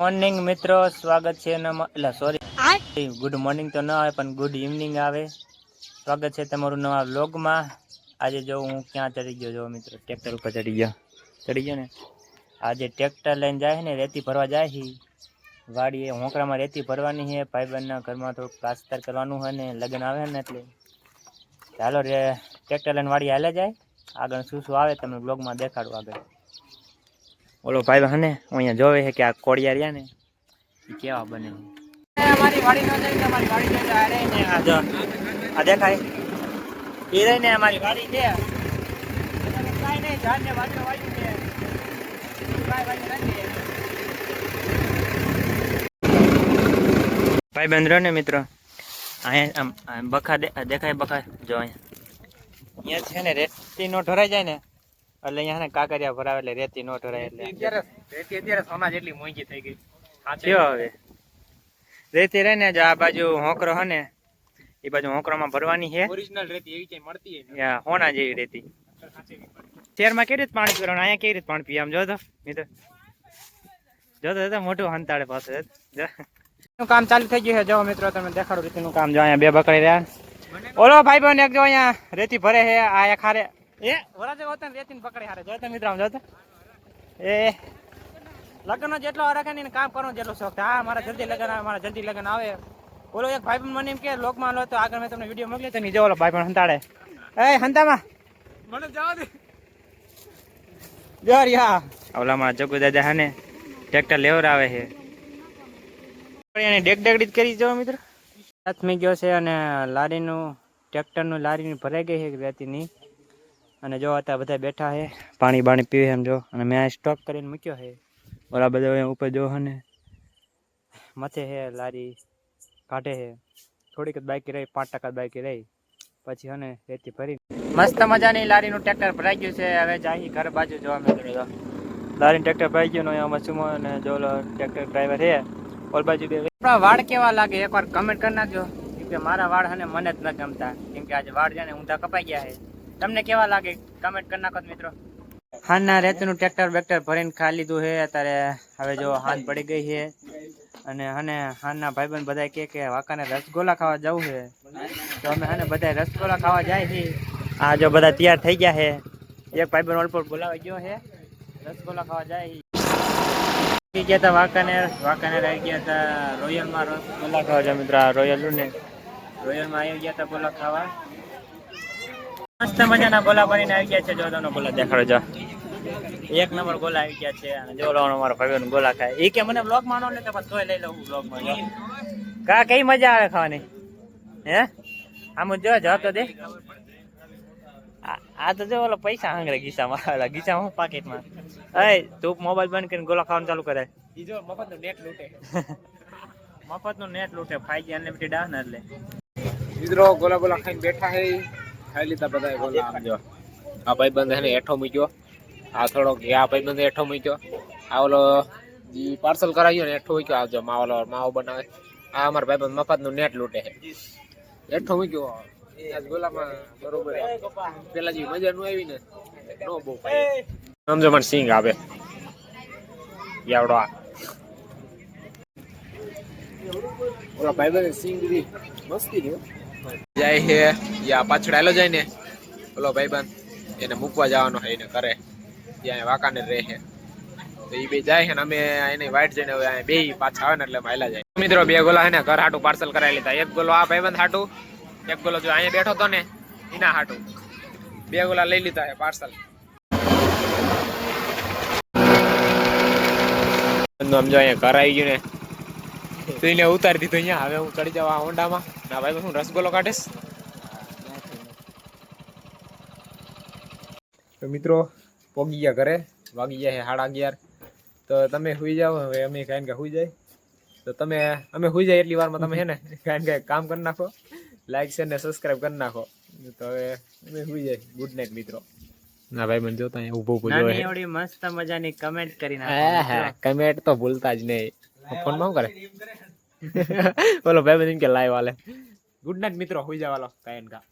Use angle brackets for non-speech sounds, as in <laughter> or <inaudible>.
Morning મિત્રો. સ્વાગત છે એટલે સોરી ગુડ મોર્નિંગ તો ન આવે, પણ ગુડ ઇવનિંગ આવે. સ્વાગત છે તમારું નવા વ્લોગમાં આજે જો હું ક્યાં ચડી ગયો જો મિત્રો? ટ્રેક્ટર ઉપર ચડી ગયો. ચડી ગયો ને? આજે ટ્રેક્ટર લઈને જાય ને, રેતી ભરવા જાય છે. વાડીએ હોંકરામાં રેતી ભરવાની છે. ભાઈબંધના ઘરમાં થોડુંક પ્લાસ્ટર કરવાનું હોય ને, લગ્ન આવે ને એટલે. ચાલો રે ટ્રેક્ટર લઈને વાડી હાલે જાય. આગળ શું શું આવે તમને બ્લોગમાં દેખાડું આગળ. ઓલો ભાઈ હને હું અહીંયા જોવે છે કે આ કોડિયા રહ્યા ને એ કેવા બને અમારી વાડી ન જાય અમારી વાડી ને આ રહી ને આ જો. આ દેખાય? એ રહી ને અમારી વાડી. છે. કાંઈ નહીં ઝાડ ને બાજુ વાડી છે ભાઈ બંધ રહ્યો ને મિત્રો. અહીંયા આમ આમ બખા દે- દેખાય બખા જો અહીંયા. અહીંયા છે ને રેતી નો ઢોરાઈ જાય ને એટલે અહીંયા ને કાંકરિયા ભરાવે એટલે રેતી નો ઢોરાય એટલે. રેતી અત્યારે સોના જેટલી મોંઘી થઈ ગઈ. કયો હવે? રેતી રહે ને જો આ બાજુ હોંકરો હે ને એ બાજુ હોંકરોમાં ભરવાની છે. ઓરિજિનલ રેતી એવી ક્યાંય મળતી ય યા હોના જેવી રેતી. શહેરમાં કેવી રીતે પાણી પીવાનું અહીંયા કેવી રીતે પાણી પીએ? આમ જો તો મિત્ર. જો તો જો મોટું હંતાડે પાસે જો. નું કામ ચાલુ થઈ ગયું છે. જો મિત્રો તમે દેખાડો રીતનું કામ. જો અહીંયા બે બકડી રહ્યા. ઓલો ભાઈ બહેન એક જો અહીંયા રેતી ભરે છે. આ એક હારે એ વરાજે હોતા ને રેતી પકડી હારે. જો તો મિત્રો આમ જો એ લગ્ન જેટલો રાખે ને એને કામ કરવાનો જેટલો શોખ થાય હા મારા જલ્દી લગ્ન આવે મારા જલ્દી લગ્ન આવે. બોલો એક ભાઈ પણ મને એમ કે લોકમાં લો તો આગળ મેં તમને વીડિયો મોકલી તો નહીં ઓલો ભાઈ પણ હંતાડે. એ હંતામાં. મને જવા દે. જોર યા ઓલામાં જગુ દાદા હે ને ટ્રેક્ટર લેવરાવે છે એને ડેક ડેકડી જ કરી જો મિત્ર. હાથમી ગયો છે અને લારીનું ટ્રેક્ટરનું લારીની ભરાઈ ગઈ છે રેતીની. અને જો અત્યારે બધા બેઠા છે, પાણી બાણી પીવે એમ જો. અને મેં સ્ટોક કરીને મૂક્યો છે. ઓલા બધા ઉપર જો હે ને, મથે છે, લારી કાઢે છે. થોડીક જ બાકી રહી, પાંચ ટકા બાકી રહી. પછી હને રેતી ભરી મસ્ત મજાની લારીનું ટ્રેક્ટર ભરાઈ ગયું છે. હવે જાય ઘર બાજુ જોવા મળ્યું લારીનું ટ્રેક્ટર ભરાઈ ગયું ને સુમો અને જો ટ્રેક્ટર ડ્રાઈવર છે, ઓલ બાજુ આપણા વાળ કેવા લાગે? એકવાર કમેન્ટ કરી નાખજો. કે મારા વાળ હને મને જ ન ગમતા. કેમ કે આજે વાળ જાણે ઊંધા કપાઈ ગયા છે. તમને કેવા લાગે? કમેન્ટ કરી નાખો મિત્રો. હાનના રેતનું ટ્રેક્ટર બેક્ટર ભરીને ખા લીધું છે. અત્યારે હવે જો હાન પડી ગઈ છે. અને હને હાનના ભાઈબંધ બધા કહે કે વાકાને રસગોલા ખાવા જવું છે. તો અમે હને બધા રસગોલા ખાવા જાય છે. આ જો બધા તૈયાર થઈ ગયા છે. એક ભાઈબંધ ઓલપોટ બોલાવા ગયો છે. રસગોલા ખાવા જાય છે. ગયા હતા વાંકાનેર. વાંકાનેર આવી ગયા હતા રોયલમાં રસગોલા ખાવા જાય મિત્ર. રોયલ ને રોયલમાં આવી ગયા હતા ગોલા ખાવા. મસ્ત મજાના ગોલા બનીને આવી ગયા છે. જો તમને ગોલા દેખાડો જો. એક નંબર ગોલા આવી ગયા છે અને જો અમારો ભાઈઓ ગોલા ખાય. એ કે મને બ્લોગ માનો ને પણ તોય લઈ લઉં બ્લોગમાં કા કઈ મજા આવે ખાવાની? હે? આમ જો જવાબ તો દે. આ તો જો ઓલો પૈસા હાંગરે ગીસામાં ઓલા ગીસામાં પાકેટમાં. અય તું મોબાઈલ બંધ કરીને ગોલા ખાવાનું ચાલુ કરે ઈ જો મફતનું નેટ લૂટે. મફતનું નેટ લૂટે 5G અનલિમિટેડ આ ને એટલે. મિત્રો ગોલા ગોલા ખાઈને બેઠા હે ખાઈ લીધા બધા જો. આ ભાઈબંધ એને હેઠો મૂક્યો. આ થોડો આ ભાઈબંધ હેઠો મૂક્યો. આ ઓલો પાર્સલ કરાવ્યો ને હેઠો મૂક્યો આવજો જો માવો માવો બનાવે. આ અમારા ભાઈબંધ મફતનું નેટ લૂટે છે. હેઠો મૂક્યો. બરોબર પેલા જેવી મજા નું આવી ને. સમજો મને સિંગ આવે. યાવડો આ. ઓલા ભાઈબંધ સિંગ મસ્તી હો. જાય હે યા પાછળ આલો જાય ને ઓલો ભાઈબંધ એને મૂકવા જવાનો છે, એને કરે ત્યાં વાકાને રહે છે. તો એ બે જાય છે અમે એને વાઈટ જઈને હવે બે પાછા આવે ને એટલે માયલા જાય. મિત્રો, બે ગોલા છે ને ઘર હાટું પાર્સલ કરાવી લીધા. એક ગોલો આ ભાઈબંધ હાટું, એક ગોલો જો અહીંયા બેઠો તો ને, એના હાટું. બે ગોલા લઈ લીધા છે પાર્સલ સમજો અહીંયા ઘર આવી ગયું ને. તો એને ઉતારી દીધો અહીંયા. હવે હું ચડી જાવ આ હોન્ડામાં. ના ભાઈ હું રસગોલો કાઢીશ? તો મિત્રો પોગી ગયા ઘરે. વાગી ગયા છે સાડા અગિયાર. તો તમે સુઈ જાઓ. હવે અમે કાંઈ કાંઈ સુઈ જાય. તો તમે અમે સુઈ જાય એટલી વારમાં તમે છે ને કાંઈ કાંઈ કામ કરી નાખો. લાઈક શેર ને સબસ્ક્રાઈબ કરી નાખો. તો હવે અમે સુઈ જાય. ગુડ નાઇટ મિત્રો. ના ભાઈ મને જોતા અહીંયા ઊભો નાની એવડી મસ્ત મજાની કમેન્ટ કરી હા કમેન્ટ તો ભૂલતા જ નહીં. ફોનમાં કરે? <laughs> બોલો, ભાઈ બધી કે લાઈવ વાલે ગુડ નાઇટ મિત્રો. હોઈ જવાલો કાયન કા.